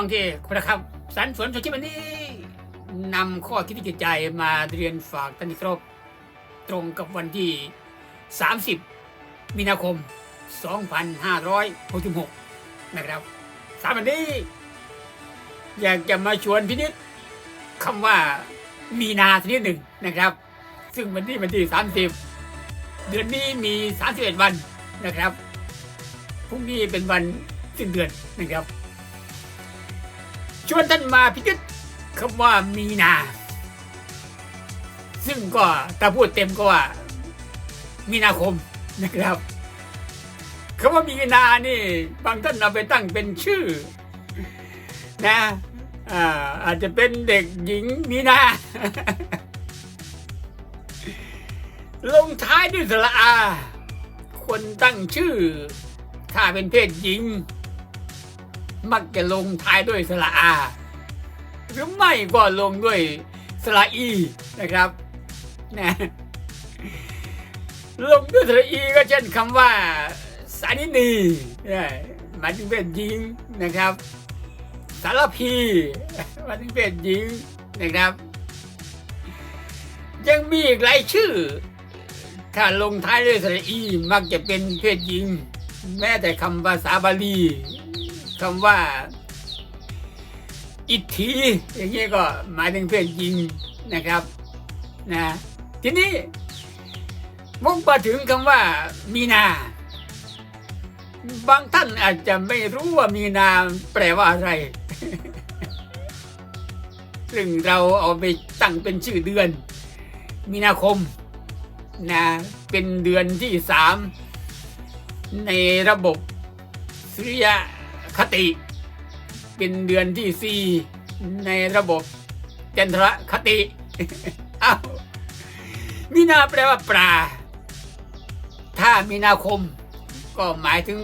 ฟังที่นะครับสันสวนสคริปต์วันนี้นำข้อคิดที่จิตใจมาเรียนฝากท่านครพตรงกับวันที่ 30 มีนาคม 2566 นะครับสามวันนี้ อยากจะมาชวนพินิษคำว่ามีนาสักนิดหนึ่งนะครับ ซึ่งวันที่วันที่ 30 เดือนนี้มี 31 วันนะครับพรุ่งนี้เป็นวันสิ้นเดือนนะครับ ชวนท่านมาพิจิตคำว่ามีนา ซึ่งก็ถ้าพูดเต็มก็ว่า มีนาคมนะครับคำว่ามีนานี่ บางท่านเอาไปตั้งเป็นชื่อ นะอ่าอาจจะเป็นเด็กหญิงมีนา ลงท้ายด้วยสระอา คนตั้งชื่อ ถ้าเป็นเพศหญิง มักจะลงท้ายด้วยสระอา หรือไม่ก็ลงด้วยสระอีนะครับนะลงด้วยสระอีก็เช่นคำว่าสานินีนี่ยหมายถึงเพศหญิงนะครับ สารพีหมายถึงเพศหญิงนะครับ ยังมีอีกหลายชื่อ ถ้าลงท้ายด้วยสระอีมักจะเป็นเพศหญิง แม้แต่คำภาษาบาลี คำว่า อิทธิอย่างนี้ก็หมายถึงเพศหญิงนะครับนะทีนี้มุ่งมาถึงคำว่ามีนา บางท่านอาจจะไม่รู้ว่ามีนาแปลว่าอะไร ซึ่งเราเอาไปตั้งเป็นชื่อเดือน มีนาคมนะเป็นเดือนที่สามในระบบสุริยะ คติ เป็นเดือนที่สี่ในระบบจันทรคติอ้าวมีนาแปลว่าปลา ถ้ามีนาคม ก็หมายถึง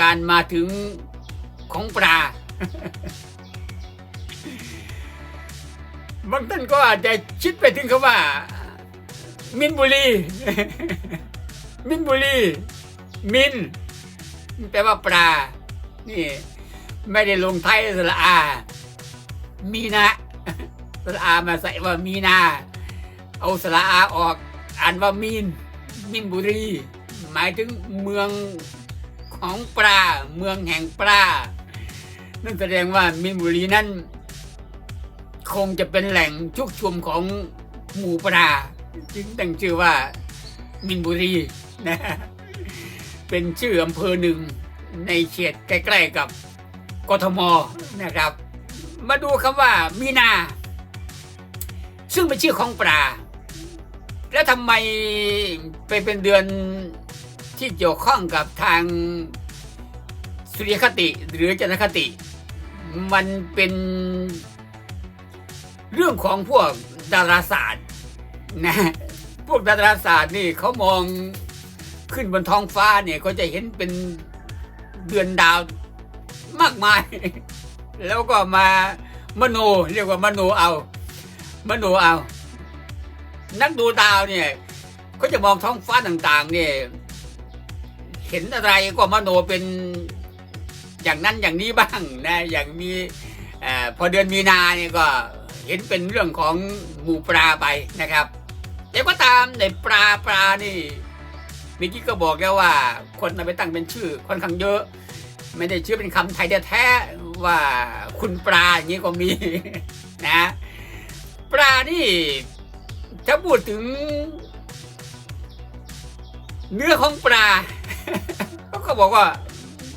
การมาถึงของปลาบางท่านก็อาจจะคิดไปถึงคำว่า มินบุรี มินบุรี มินแปลว่าปลา นี่ ไม่ได้ลงไทยด้วยสระอา มีนะสระอามาใส่ว่ามีนา เอาสระอาออก อ่านว่ามีน มินบุรี หมายถึงเมืองของปลา เมืองแห่งปลา นั่นแสดงว่ามินบุรีนั้น คงจะเป็นแหล่งชุกชุมของหมู่ปลา จึงตั้งชื่อว่ามินบุรีนะเป็นชื่ออำเภอหนึ่ง ในเขตใกล้ๆกับกทมนะครับ มาดูคำว่ามีนา ซึ่งเป็นชื่อของปลา แล้วทำไมไปเป็นเดือนที่เกี่ยวข้องกับทางสุริยคติหรือจันทคติ มันเป็นเรื่องของพวกดาราศาสตร์นะพวกดาราศาสตร์นี่เขามองขึ้นบนท้องฟ้าเนี่ยเขาจะเห็นเป็น เดือนดาวมากมาย แล้วก็มามโนเรียกว่ามโนเอา มโนเอา นักดูดาวเนี่ยเขาจะมองท้องฟ้าต่างๆ เนี่ย เห็นอะไรก็มโนเป็นอย่างนั้นอย่างนี้บ้างนะ อย่างมีอพอเดือนมีนาเนี่ยก็เห็นเป็นเรื่องของหมูปลาไปนะครับแต่ก็ตามในปลาปลานี่ มื่อกี้ก็บอกแล้วว่า คนเอาไปตั้งเป็นชื่อค่อนข้างเยอะ ไม่ได้ชื่อเป็นคำไทยแท้ๆว่าคุณปลาอย่างนี้ก็มีนะ ปลานี่ถ้าพูดถึง เนื้อของปลาเขาก็บอกว่า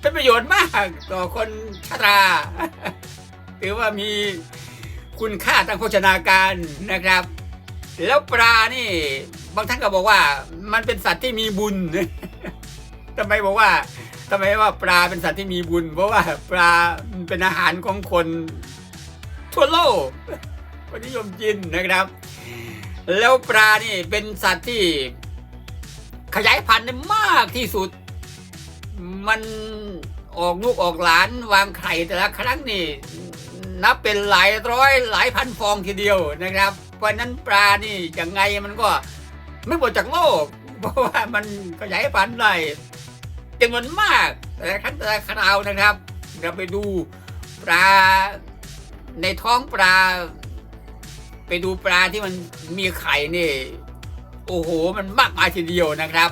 เป็นประโยชน์มาก ต่อคนชราถือว่ามีคุณค่าทางโภชนาการนะครับ แล้วปลานี่ บางท่านก็บอกว่ามันเป็นสัตว์ที่มีบุญทำไมบอกว่าทำไมว่าปลาเป็นสัตว์ที่มีบุญ เพราะว่าปลาเป็นอาหารของคนทั่วโลกคนนิยมกินนะครับ แล้วปลานี่เป็นสัตว์ที่ขยายพันธุ์ได้มากที่สุด มันออกลูกออกหลานวางไข่แต่ละครั้งนี่นับเป็นหลายร้อยหลายพันฟองทีเดียวนะครับ เพราะฉะนั้นปลานี่ยังไงมันก็ ไม่หมดจากโลก เพราะว่ามันขยายพันธุ์ได้จำนวนมากแต่ละครั้งแต่ละคราวนะครับเราไปดูปลาในท้องปลา ไปดูปลาที่มันมีไข่นี่ โอ้โหมันมากมายทีเดียวนะครับ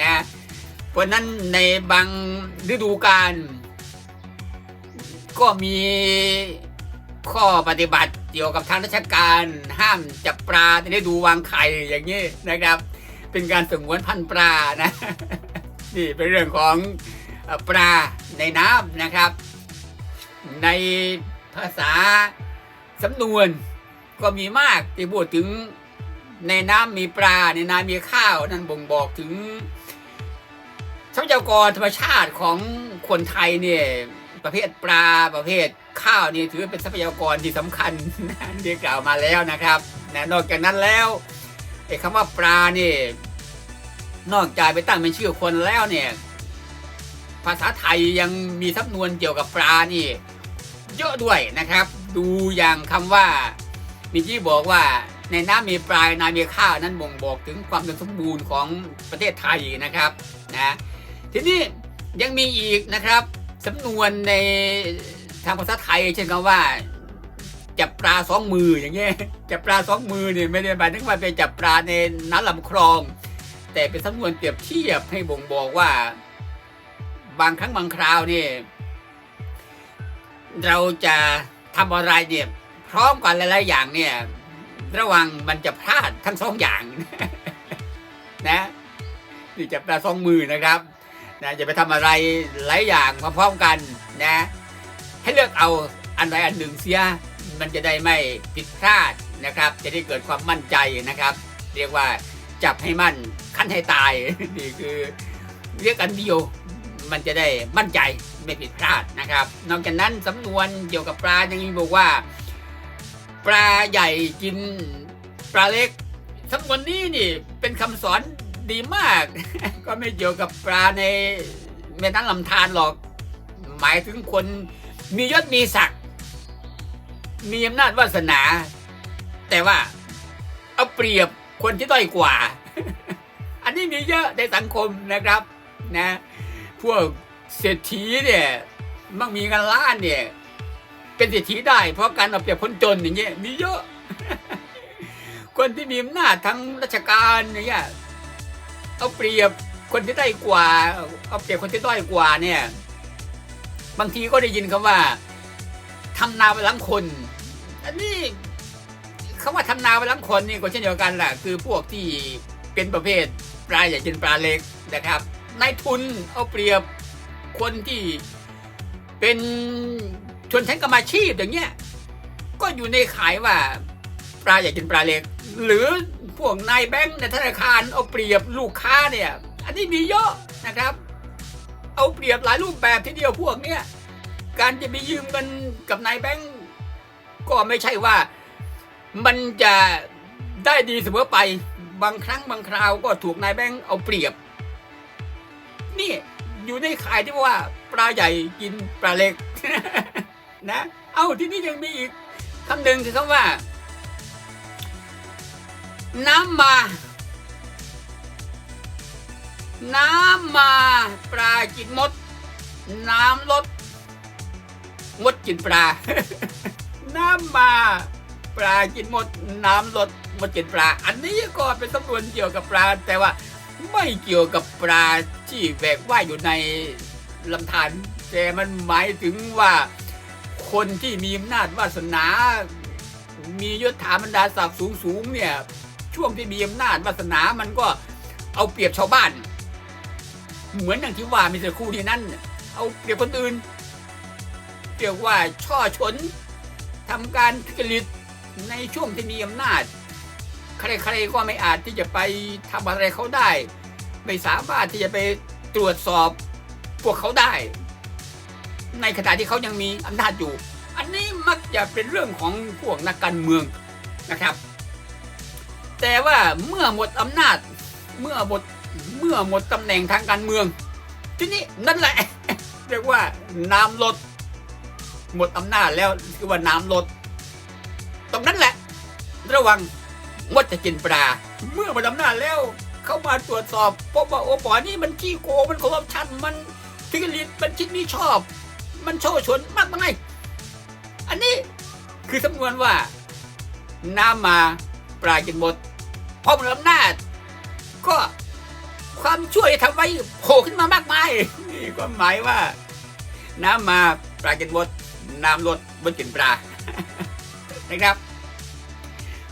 นะเพราะฉะนั้นในบางฤดูกาลก็มี ข้อปฏิบัติเกี่ยวกับทางราชการห้ามจับปลาในฤดูวางไข่อย่างนี้นะครับ เป็นการสงวนพันธุ์ปลานะนี่เป็นเรื่องของปลาในน้ำนะครับ ในภาษาสำนวนก็มีมากที่พูดถึงในน้ำมีปลาในน้ำมีข้าวนั่นบ่งบอกถึงทรัพยากรธรรมชาติของคนไทยเนี่ย ประเภทปลาประเภทข้าวนี่ถือเป็นทรัพยากรที่สำคัญที่กล่าวมาแล้วนะครับนะนอกจากนั้นแล้วไอ้คำว่าปลานี่นอกจากไปตั้งเป็นชื่อคนแล้วเนี่ย ภาษาไทยยังมีสำนวนเกี่ยวกับปลานี่ เยอะด้วยนะครับ ดูอย่างคำว่ามิจี้บอกว่าในน้ำมีปลาในน้ำมีข้าวนั้นบ่งบอกถึงความสมบูรณ์ของประเทศไทยนะครับนะทีนี้ยังมีอีกนะครับ สำนวนในทางภาษาไทย เช่นคำว่า จับปลาสองมืออย่างเงี้ยจับปลาสองมือเนี่ยไม่ได้หมายถึงว่าไปจับปลาในน้ำลำคลอง แต่เป็นสำนวนเปรียบเทียบให้บ่งบอกว่า บางครั้งบางคราวเนี่ยเราจะทำอะไรเนี่ยพร้อมกันหลายๆอย่างเนี่ย ระวังมันจะพลาดทั้งสองอย่างนะนี่จะปลาสองมือนะครับ นะจะไปทำอะไรหลายอย่างมาพร้อมกันนะ ให้เลือกเอาอันใดอันหนึ่งเสียมันจะได้ไม่ผิดพลาดนะครับ จะได้เกิดความมั่นใจนะครับ เรียกว่าจับให้มั่นขั้นให้ตายนี่คือเรียกอันเดียวมันจะได้มั่นใจไม่ผิดพลาดนะครับ นอกจากนั้นสำนวนเกี่ยวกับปลายังมีบอกว่า ปลาใหญ่กินปลาเล็กสำนวนนี้นี่เป็นคำสอน ดีมาก ก็ไม่เกี่ยวกับปลาในแม่น้ำลำธารหรอก หมายถึงคนมียศมีศักดิ์มีอำนาจวาสนา แต่ว่าเอาเปรียบคนที่ด้อยกว่า อันนี้มีเยอะในสังคมนะครับนะ พวกเศรษฐีเนี่ยมั่งมีเงินล้านเนี่ย เป็นเศรษฐีได้ เพราะการเอาเปรียบคนจนอย่างเงี้ยมีเยอะ คนที่มีอำนาจทั้งราชการอย่างเงี้ย เอาเปรียบคนที่ได้กว่า เอาเปรียบคนที่ด้อยกว่าเนี่ย บางทีก็ได้ยินคำว่าทำนาไปหลังคน อันนี้คำว่าทำนาไปหลังคนนี่ก็เช่นเดียวกันแหละคือพวกที่เป็นประเภทปลาใหญ่กินปลาเล็กนะครับนายทุนเอาเปรียบคนที่เป็นชนชั้นกรรมาชีพอย่างเงี้ยก็อยู่ในขายว่าปลาใหญ่กินปลาเล็ก หรือ พวกนายแบงค์ในธนาคารเอาเปรียบลูกค้าเนี่ย อันนี้มีเยอะนะครับ เอาเปรียบหลายรูปแบบทีเดียวพวกเนี้ยการจะไปยืมเงินกับนายแบงค์ก็ไม่ใช่ว่ามันจะได้ดีเสมอไปบางครั้งบางคราวก็ถูกนายแบงค์เอาเปรียบ นี่อยู่ในขายที่ว่าปลาใหญ่กินปลาเล็กนะ เอาที่นี่ยังมีอีกคำหนึ่งคือคำว่า น้ำมา น้ำมาปลากินมด น้ำลด มดกินปลา น้ำมาปลากินมด น้ำลดมดกินปลา อันนี้ก็เป็นสำนวนเกี่ยวกับปลา แต่ว่าไม่เกี่ยวกับปลาที่แบกว่ายอยู่ในลำธารแต่มันหมายถึงว่าคนที่มีอำนาจวาสนา มียศถาบรรดาศักดิ์สูงสูงๆเนี่ย ช่วงที่มีอำนาจวาสนามันก็เอาเปรียบชาวบ้าน เหมือนอย่างที่ว่ามีสักครู่ที่นั่น เอาเปรียบคนอื่นเรียกว่าช่อชนทำการทุจริตในช่วงที่มีอำนาจ ใครๆก็ไม่อาจที่จะไปทำอะไรเขาได้ ไม่สามารถที่จะไปตรวจสอบพวกเขาได้ ในขณะที่เขายังมีอำนาจอยู่ อันนี้มักจะเป็นเรื่องของพวกนักการเมืองนะครับ แต่ว่าเมื่อหมดอำนาจ เมื่อหมดเมื่อหมดตำแหน่งทางการเมือง ที่นี่นั่นแหละ เรียกว่าน้ำลด หมดอำนาจแล้วคือว่าน้ำลด ตรงนั้นแหละ ระวังมดจะกินปลา เมื่อหมดอำนาจแล้ว เข้ามาตรวจสอบพบว่าโอ้ปอนี่มันขี้โกงมันคอร์รัปชันมันทุจริตมันคิดไม่ชอบ มันโชว์ชนมากมายอันนี้คือสำนวนว่าน้ำมาปลากินหมด พอหมดอำนาจ ก็ความช่วยทำไว้โผล่ขึ้นมามากมายนี่ก็หมายว่า น้ำมาปลากินหมดน้ำลดบนกินปลานะครับ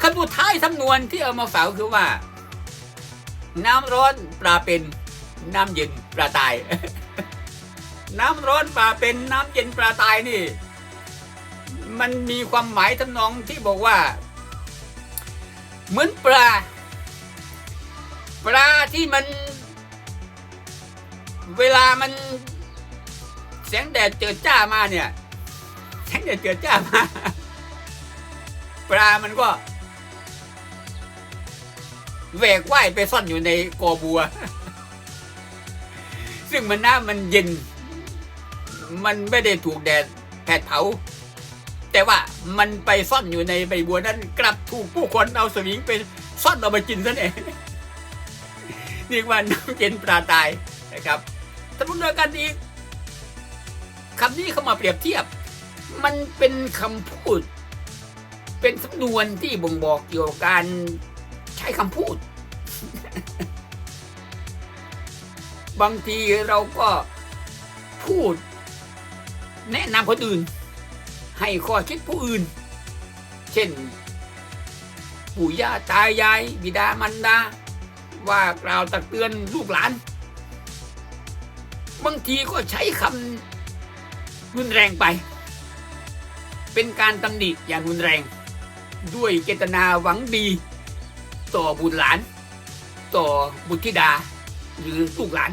คำพูดท้ายสำนวนที่เอามาฝากคือว่า น้ำร้อนปลาเป็น น้ำเย็นปลาตาย น้ำร้อนปลาเป็นน้ำเย็นปลาตายนี่ มันมีความหมายทำนองที่บอกว่า เหมือนปลา ปลาที่มัน เวลามันแสงแดดเจิดจ้ามาเนี่ย แสงแดดเจิดจ้ามา ปลามันก็แหวกว่ายไปซ่อนอยู่ในกอบัว ซึ่งมันน้ำมันเย็น มันไม่ได้ถูกแดดแผดเผา แต่ว่ามันไปซ่อนอยู่ในใบบัวนั้น กลับถูกผู้คนเอาสวิงไปซ่อนเอามากินซะเอง เรียกว่าน้ำเย็นปลาตายนะครับสมมติว่ากันอีกคำนี้เข้ามาเปรียบเทียบ มันเป็นคำพูด เป็นสำนวนที่บ่งบอกเกี่ยวกับการใช้คำพูด บางทีเราก็พูด แนะนำคนอื่น ให้ข้อคิดผู้อื่น เช่น ปู่ย่าตายาย บิดามารดา ว่ากล่าวตักเตือนลูกหลาน บางทีก็ใช้คำรุนแรงไป เป็นการตำหนิอย่างรุนแรง ด้วยเจตนาหวังดี ต่อบุตรหลาน ต่อบุตรธิดา หรือลูกหลาน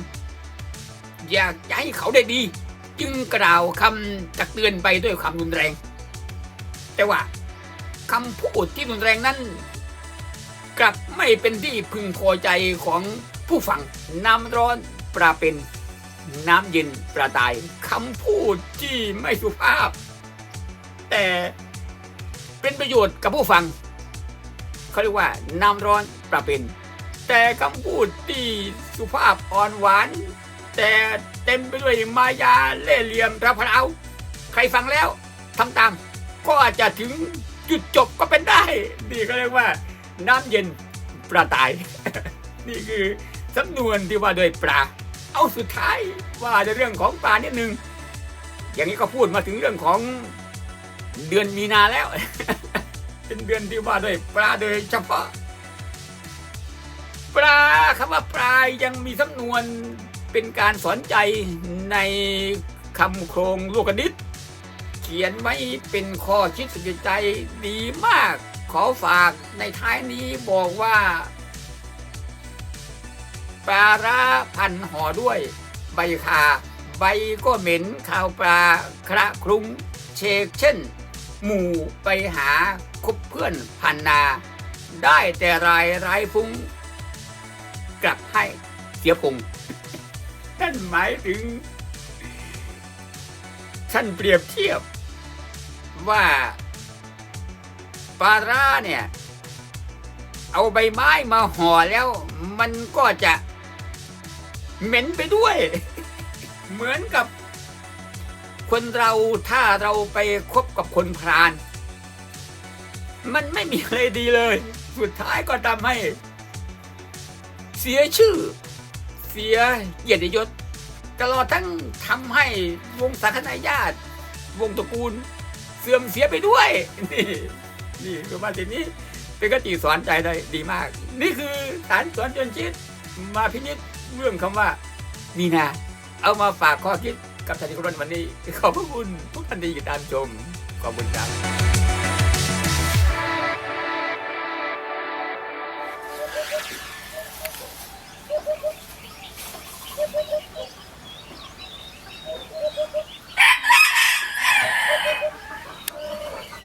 อยากจะให้เขาได้ดี จึงกล่าวคำตักเตือนไปด้วยความรุนแรง แต่ว่าคำพูดที่รุนแรงนั้น กลับไม่เป็นที่พึงพอใจของผู้ฟังน้ำร้อนปลาเป็น น้ำเย็นปลาตายคำพูดที่ไม่สุภาพ แต่เป็นประโยชน์กับผู้ฟังเขาเรียกว่าน้ำร้อนปลาเป็น แต่คำพูดที่สุภาพอ่อนหวาน แต่เต็มไปด้วยมายาเล่เหลี่ยมระพราใครฟังแล้วทำตาม ก็อาจจะถึงจุดจบก็เป็นได้นี่ก็เรียกว่า น้ำเย็นปลาตาย นี่คือสำนวนที่ว่าโดวยปลา เอาสุดท้ายว่าในเรื่องของปลานิดนึง อย่างนี้ก็พูดมาถึงเรื่องของเดือนมีนาแล้ว เป็นเดือนที่ว่าโดวยปลาโดยเฉพาะ ปลาคำว่าปลายังมีสำนวนเป็นการสอนใจในคำโครงลูกกระดิษเขียนไว้เป็นข้อคิดสนใจดีมาก อฝากในท้ายนี้บอกว่า ปลาร้าพันห่อด้วย ใบคาใบก็เหม็นข้าวปลาคระครุงเชกเช่น หมู่ไปหาคบเพื่อนพันนา ได้แต่รายรายฟุ้งกลับให้เสียพงท่านหมายถึง ท่านเปรียบเทียบว่า ปลาร้าเนี่ย เอาใบไม้มาห่อแล้ว มันก็จะ เหม็นไปด้วย เหมือนกับ คนเราถ้าเราไปคบกับคนพราน มันไม่มีอะไรดีเลย สุดท้ายก็ทำให้ เสียชื่อ เสียเกียรติยศตลอดทั้งทำให้วงศาคณาญาติ วงตระกูลเสื่อมเสียไปด้วยนี่ นี่คือมาทีนี้เป็นกติสอนใจได้ดีมาก นี่คือฐานสอนจนชิดมาพินิจเรื่องคำว่ามีนา เอามาฝากข้อคิดกับท่านที่เคารพวันนี้ ขอบพระคุณทุกท่านที่ติดตามชมขอบคุณครับ